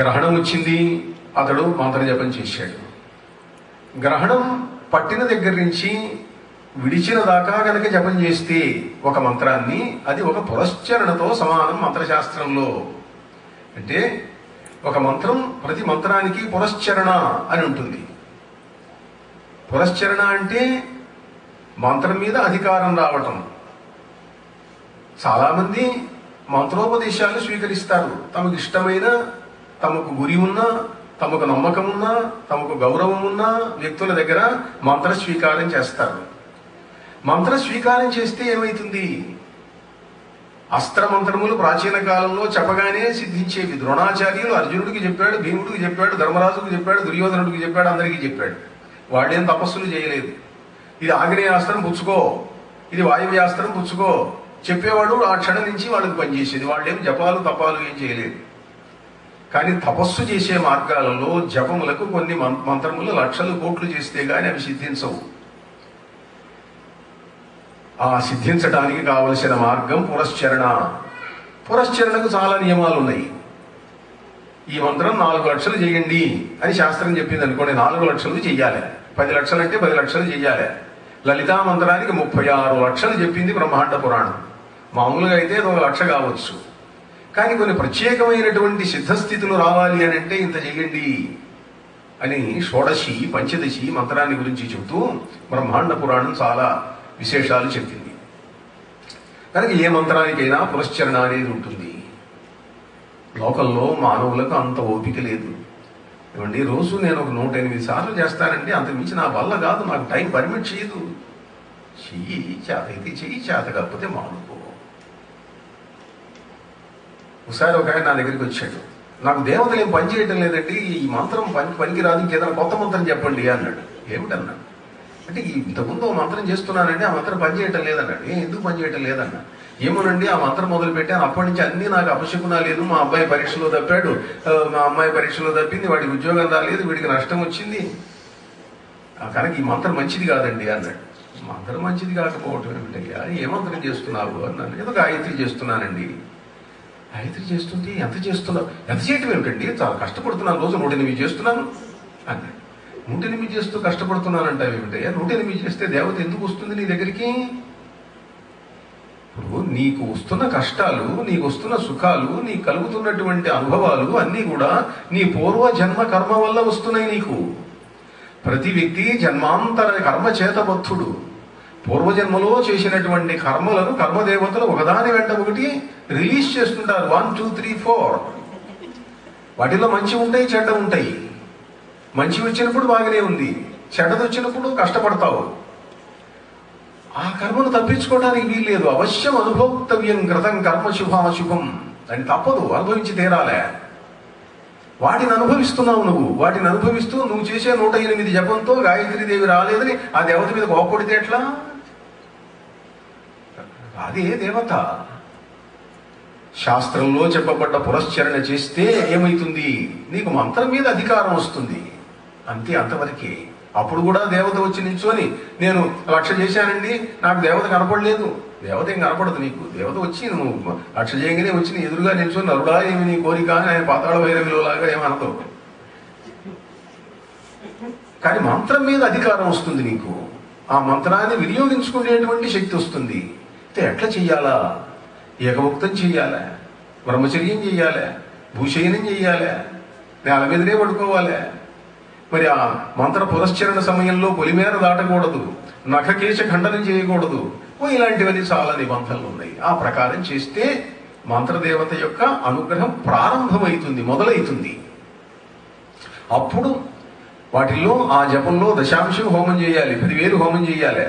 గ్రహణం వచ్చింది అతడు మంత్రజపం చేశాడు. గ్రహణం పట్టిన దగ్గర నుంచి విడిచిన దాకా గనక జపం చేస్తే ఒక మంత్రాన్ని అది ఒక పురశ్చరణతో సమానం మంత్రశాస్త్రంలో. అంటే ఒక మంత్రం ప్రతి మంత్రానికి పురశ్చరణ అని ఉంటుంది. పురశ్చరణ అంటే మంత్రం మీద అధికారం రావటం. చాలామంది మంత్రోపదేశాలు స్వీకరిస్తారు. తమకు ఇష్టమైన తమకు గురి ఉన్నా తమకు నమ్మకం ఉన్నా తమకు గౌరవం ఉన్నా వ్యక్తుల దగ్గర మంత్ర స్వీకారం చేస్తారు. మంత్ర స్వీకారం చేస్తే ఏమైతుంది? అస్త్ర మంత్రములు ప్రాచీన కాలంలో చెప్పగానే సిద్ధించేవి. ద్రోణాచార్యులు అర్జునుడికి చెప్పాడు భీముడికి చెప్పాడు ధర్మరాజుకు చెప్పాడు దుర్యోధనుడికి చెప్పాడు అందరికీ చెప్పాడు. వాళ్ళేం తపస్సులు చేయలేదు. ఇది ఆగ్నేయాస్త్రం పుచ్చుకో ఇది వాయువ్యాస్త్రం పుచ్చుకో. చెప్పేవాడు ఆ క్షణం నుంచి వాళ్ళకి పనిచేసేది. వాళ్ళేం జపాలు తపాలు ఏం చేయలేదు. కానీ తపస్సు చేసే మార్గాలలో జపములకు కొన్ని మం- మంత్రములు లక్షలు కోట్లు చేస్తే గాని అవి సిద్ధించవు. ఆ సిద్ధించడానికి కావలసిన మార్గం పురశ్చరణ పురశ్చరణకు చాలా నియమాలు ఉన్నాయి ఈ మంత్రం నాలుగు లక్షలు చేయండి అని శాస్త్రం చెప్పింది అనుకోండి నాలుగు లక్షలు చెయ్యాలి. పది లక్షలు అంటే పది లక్షలు చెయ్యాలి. లలితా మంత్రానికి ముప్పై ఆరు లక్షలు చెప్పింది బ్రహ్మాండ పురాణం. మామూలుగా అయితే ఒక లక్ష కావచ్చు. కానీ కొన్ని ప్రత్యేకమైనటువంటి సిద్ధస్థితులు రావాలి అని అంటే ఇంత చెయ్యండి అని షోడశి పంచదశి మంత్రాన్ని గురించి చెబుతూ బ్రహ్మాండ పురాణం చాలా విశేషాలు చెప్పింది. కనుక ఏ మంత్రానికైనా పురశ్చరణ అనేది ఉంటుంది. లోకల్లో మానవులకు అంత ఓపిక లేదు. ఏమండి రోజు నేను ఒక నూట ఎనిమిది సార్లు చేస్తానండి అంత మించి నా వల్ల కాదు నాకు టైం పర్మిట్ చేయదు. చెయ్యి చేత అయితే చెయ్యి చేత కాకపోతే మానుకో ఒకసారి ఒక ఆయన నా దగ్గరికి వచ్చాడు. నాకు దేవతలు ఏం పని చేయటం లేదండి ఈ మంత్రం పని పనికి రాదు ఇంకేదైనా కొత్త మంత్రం చెప్పండి అన్నాడు. ఏమిటన్నాడు అంటే ఇంతకుముందు మంత్రం చేస్తున్నానండి ఆ మంత్రం పని చేయటం లేదన్నాడు. ఏ ఎందుకు పని చేయటం లేదన్నా? ఏమోనండి ఆ మంత్రం మొదలు పెట్టాను. అప్పటి నుంచి అన్ని నాకు అపశకునా లేదు. మా అబ్బాయి పరీక్షలో తప్పాడు. మా అమ్మాయి పరీక్షలో తప్పింది వాడికి ఉద్యోగం రాలేదు వీడికి నష్టం వచ్చింది. కనుక ఈ మంత్రం మంచిది కాదండి అన్నాడు. మంత్రం మంచిది కాకపోవటం ఏమిటయ్యా? ఏ మంత్రం చేస్తున్నావు? అన్నాను ఏదో గాయత్రి చేస్తున్నానండి. గాయత్రి చేస్తుంది ఎంత చేస్తున్నావు ఎంత చేయటం ఏమిటండి? చాలా కష్టపడుతున్నాను రోజు నూట ఎనిమిది చేస్తున్నాను అన్నాడు. నూట ఎనిమిది చేస్తూ కష్టపడుతున్నానంటావు ఏమిటయ్యా నూట ఎనిమిది చేస్తే దేవత ఎందుకు వస్తుంది నీ దగ్గరికి? ఇప్పుడు నీకు వస్తున్న కష్టాలు నీకు వస్తున్న సుఖాలు నీకు కలుగుతున్నటువంటి అనుభవాలు అన్నీ కూడా నీ పూర్వ జన్మ కర్మ వల్ల వస్తున్నాయి నీకు. ప్రతి వ్యక్తి జన్మాంతర కర్మ చేతబద్ధుడు పూర్వజన్మలో చేసినటువంటి కర్మలను కర్మదేవతలు ఒకదాని వెంట ఒకటి రిలీజ్ చేస్తుంటారు. One two three four. వాటిలో మంచి ఉంటాయి చెడ్డ ఉంటాయి. మంచి వచ్చినప్పుడు బాగానే ఉంది. చెడ్డది వచ్చినప్పుడు కష్టపడతావు. ఆ కర్మను తప్పించుకోవడానికి వీల్లేదు. అవశ్యం అనుభోక్తవ్యం కృతం కర్మ శుభాశుభం. అని తప్పదు అనుభవించి తీరాలే. వాటిని అనుభవిస్తున్నావు నువ్వు. వాటిని అనుభవిస్తూ నువ్వు చేసే నూట ఎనిమిది జపంతో గాయత్రీదేవి రాలేదని ఆ దేవత మీద కోపడితే ఎట్లా? అదే దేవత? శాస్త్రంలో చెప్పబడ్డ పురస్చరణ చేస్తే ఏమైతుంది? నీకు మంత్రం మీద అధికారం వస్తుంది. అంతే అంతవరకే. అప్పుడు కూడా దేవత వచ్చి నిల్చొని నేను లక్ష చేశానండి నాకు దేవత కనపడలేదు. దేవత ఏం కనపడదు నీకు. దేవత వచ్చి నువ్వు లక్ష చేయగానే వచ్చి నీ ఎదురుగా నిల్చొని నరుడా ఏమి నీ కోరిక? అని ఆయన పాతాళ భైరవిలో లాగా ఏమనదు కానీ మంత్రం మీద అధికారం వస్తుంది నీకు. ఆ మంత్రాన్ని వినియోగించుకునేటువంటి శక్తి వస్తుంది. అంటే ఎట్లా చెయ్యాలా? ఏకముక్తం చెయ్యాలా. బ్రహ్మచర్యం చెయ్యాలా. భూశయనం చెయ్యాలా. నేల మీదనే పడుకోవాలి. మరి ఆ మంత్ర పురశ్చరణ సమయంలో పొలిమేర దాటకూడదు. నఖకేశ ఖండనం చేయకూడదు. ఓ ఇలాంటివన్నీ చాలా నిబంధనలు ఉన్నాయి ఆ ప్రకారం చేస్తే మంత్రదేవత యొక్క అనుగ్రహం ప్రారంభమవుతుంది మొదలవుతుంది అప్పుడు వాటిల్లో ఆ జపంలో దశాంశం హోమం చేయాలి పదివేలు హోమం చేయాలి.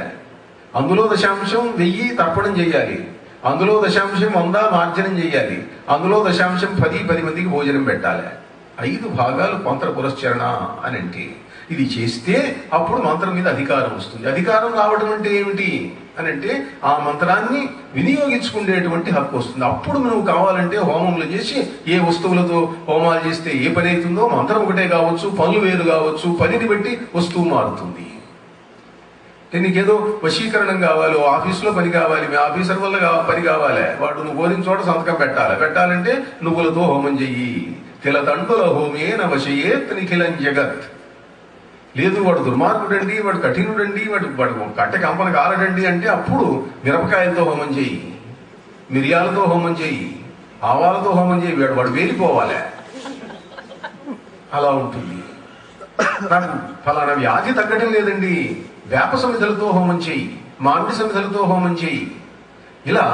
అందులో దశాంశం వెయ్యి తర్పణం చేయాలి. అందులో దశాంశం వంద మార్జనం చేయాలి. అందులో దశాంశం పది పది మందికి భోజనం పెట్టాలి. ఐదు భాగాలు మంత్ర పురశ్చరణ అని అంటే ఇది చేస్తే అప్పుడు మంత్రం మీద అధికారం వస్తుంది. అధికారం రావడం అంటే ఏమిటి అని అంటే ఆ మంత్రాన్ని వినియోగించుకునేటువంటి హక్కు వస్తుంది. అప్పుడు నువ్వు కావాలంటే హోమములు చేసి ఏ వస్తువులతో హోమాలు చేస్తే ఏ పని అవుతుందో మంత్రం ఒకటే కావచ్చు పనులు వేరు కావచ్చు పనిని బట్టి వస్తువు మారుతుంది. అంటే నీకేదో వశీకరణం కావాలి ఆఫీసులో పని కావాలి మీ ఆఫీసర్ వల్ల పని కావాలి. వాడు నువ్వు కోరిన చోట సంతకం పెట్టాలి. పెట్టాలంటే నువ్వులతో హోమం చెయ్యి. తిలతండుల హోమేన వశయేత్ నిఖిలం జగత్. లేదు వాడు దుర్మార్గుడండి వాడు కఠినుడండి వాడు వాడు కట్టె కంపన కాలడండి అంటే అప్పుడు మిరపకాయలతో హోమం చేయి మిరియాలతో హోమం చేయి ఆవాలతో హోమం చేయి వాడు వాడు వేలిపోవాలి. అలా ఉంటుంది. నాకు ఫలానా వ్యాధి తగ్గటం లేదండి. వేప సమిధులతో హోమం చేయి మామిడి సమిధులతో హోమం చేయి. ఇలా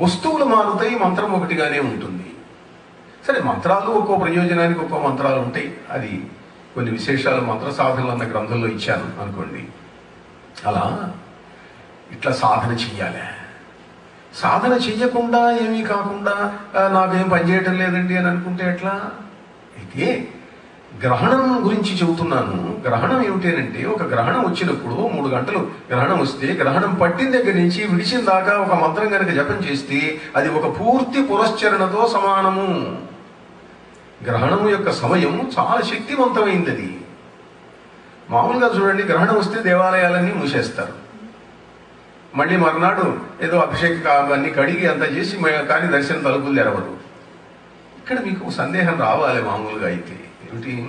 వస్తువులు మారుతాయి మంత్రం ఒకటిగానే ఉంటుంది. సరే మంత్రాలు ఒక్కో ప్రయోజనానికి ఒక్కో మంత్రాలు ఉంటాయి. అది కొన్ని విశేషాలు మంత్ర సాధనలు అన్న గ్రంథంలో ఇచ్చాను అనుకోండి. అలా ఇట్లా సాధన చెయ్యాలి. సాధన చెయ్యకుండా ఏమీ కాకుండా నాకేం పనిచేయటం లేదండి అని అనుకుంటే ఎట్లా? అయితే గ్రహణం గురించి చెబుతున్నాను. గ్రహణం ఏమిటేనంటే ఒక గ్రహణం వచ్చినప్పుడు మూడు గంటలు గ్రహణం వస్తే గ్రహణం పట్టిన దగ్గర నుంచి విడిచిన దాకా ఒక మంత్రం కనుక జపం చేస్తే అది ఒక పూర్తి పురస్చరణతో సమానము. గ్రహణం యొక్క సమయం చాలా శక్తివంతమైంది అది. మామూలుగా చూడండి గ్రహణం వస్తే దేవాలయాలన్నీ మూసేస్తారు. మళ్ళీ మర్నాడు ఏదో అభిషేక అన్ని కడిగి అంతా చేసి కానీ దర్శనం తలుపులు తెరవదు. ఇక్కడ మీకు సందేహం రావాలి మామూలుగా అయితే. అంటే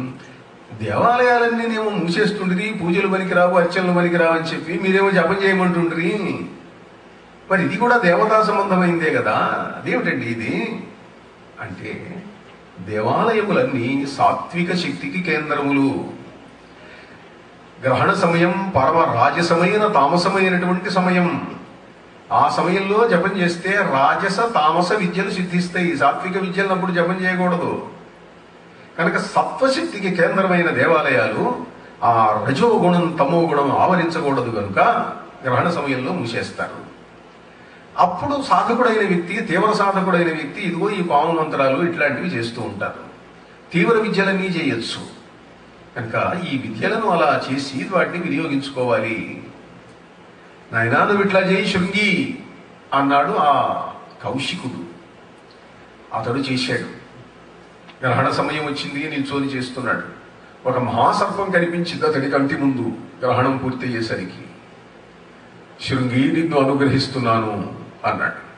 దేవాలయాలన్నీ ఏమో మూసేస్తుండ్రి పూజలు పనికిరావు అర్చనలు పనికిరావు అని చెప్పి మీరేమో జపం చేయమంటుండ్రి. మరి ఇది కూడా దేవతా సంబంధమైందే కదా? అదేమిటండి ఇది? అంటే దేవాలయములన్నీ సాత్విక శక్తికి కేంద్రములు. గ్రహణ సమయం పరమ రాజసమైన తామసమైనటువంటి సమయం. ఆ సమయంలో జపం చేస్తే రాజస తామస విద్యలు సిద్ధిస్తాయి. సాత్విక విద్యలను అప్పుడు జపం చేయకూడదు. కనుక సత్వశక్తికి కేంద్రమైన దేవాలయాలు ఆ రజో గుణం తమో గుణం ఆవరించకూడదు కనుక గ్రహణ సమయంలో మూసేస్తారు. అప్పుడు సాధకుడైన వ్యక్తి తీవ్ర సాధకుడైన వ్యక్తి ఇదిగో ఈ పాము మంత్రాలు ఇట్లాంటివి చేస్తూ ఉంటారు. తీవ్ర విద్యలన్నీ చేయొచ్చు. కనుక ఈ విద్యలను అలా చేసి వాటిని వినియోగించుకోవాలి. నాయనా నువ్వు ఇట్లా చేయి శృంగి అన్నాడు ఆ కౌశికుడు. అతడు చేశాడు. గ్రహణ సమయం వచ్చింది నిల్చొని చేస్తున్నాడు. ఒక మహాసర్పం కనిపించింది అతడి కంటి ముందు గ్రహణం పూర్తయ్యేసరికి. శృంగి నిన్ను అనుగ్రహిస్తున్నాను అన్నాడు.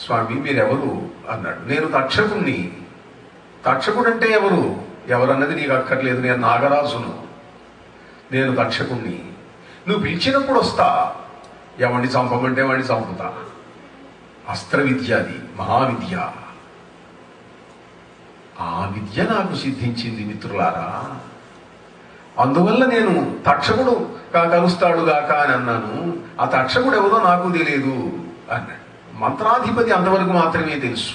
స్వామి మీరెవరు? అన్నాడు. నేను తక్షకుణ్ణి. తక్షకుడంటే ఎవరు? ఎవరన్నది నీకు అక్కర్లేదు నేను నాగరాజును. నేను తక్షకుణ్ణి. నువ్వు పిలిచినప్పుడు వస్తా. ఎవరిని చంపమంటే వాడిని చంపుతా. అస్త్ర విద్య అది మహావిద్య. ఆ విద్య నాకు సిద్ధించింది మిత్రులారా. అందువల్ల నేను తక్షకుడు కా- కలుస్తాడు అని అన్నాను. ఆ తక్షకుడు ఎవరో నాకు తెలియదు అన్నాడు మంత్రాధిపతి అంతవరకు మాత్రమే తెలుసు.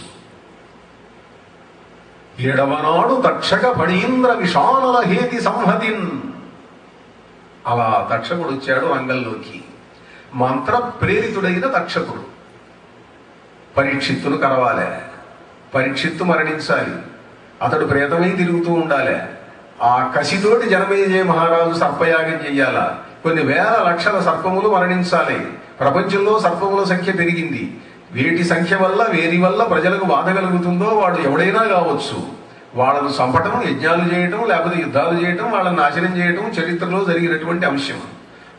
ఏడవనాడు తక్షక ఫణీంద్ర విషానల హేతి సంహతిన్. అలా తక్షకుడు వచ్చాడు రంగంలోకి మంత్ర ప్రేరితుడైన తక్షకుడు పరీక్షిత్తును కరవాలే పరీక్షిత్తు మరణించాలి. అతడు ప్రేతమై తిరుగుతూ ఉండాలి. ఆ కసితోటి జనమేజయ మహారాజు సర్పయాగం చెయ్యాలా. కొన్ని వేల లక్షల సర్పములు మరణించాలి. ప్రపంచంలో సర్పముల సంఖ్య పెరిగింది. వేటి సంఖ్య వల్ల వేరి వల్ల ప్రజలకు బాధ కలుగుతుందో వాడు ఎవడైనా కావచ్చు. వాళ్ళను చంపటం యజ్ఞాలు చేయటం లేకపోతే యుద్ధాలు చేయటం వాళ్ళని నాశనం చేయటం చరిత్రలో జరిగినటువంటి అంశం.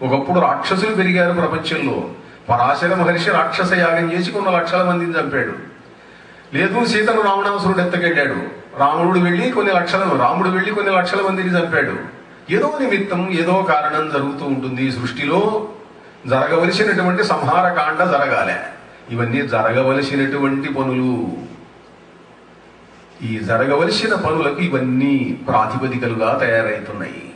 ఒకప్పుడు రాక్షసులు పెరిగారు ప్రపంచంలో. పరాశర మహర్షి రాక్షస యాగం చేసి కొన్ని లక్షల మందిని చంపాడు. లేదు సీతను రావణాసురుడు ఎత్తకెళ్ళాడు. రాముడు వెళ్ళి కొన్ని లక్షల రాముడు వెళ్ళి కొన్ని లక్షల మందిని చంపాడు. ఏదో నిమిత్తం ఏదో కారణం జరుగుతూ ఉంటుంది ఈ సృష్టిలో. జరగవలసినటువంటి సంహార కాండ జరగాలి. ఇవన్నీ జరగవలసినటువంటి పనులు. ఈ జరగవలసిన పనులకు ఇవన్నీ ప్రాతిపదికలుగా తయారవుతున్నాయి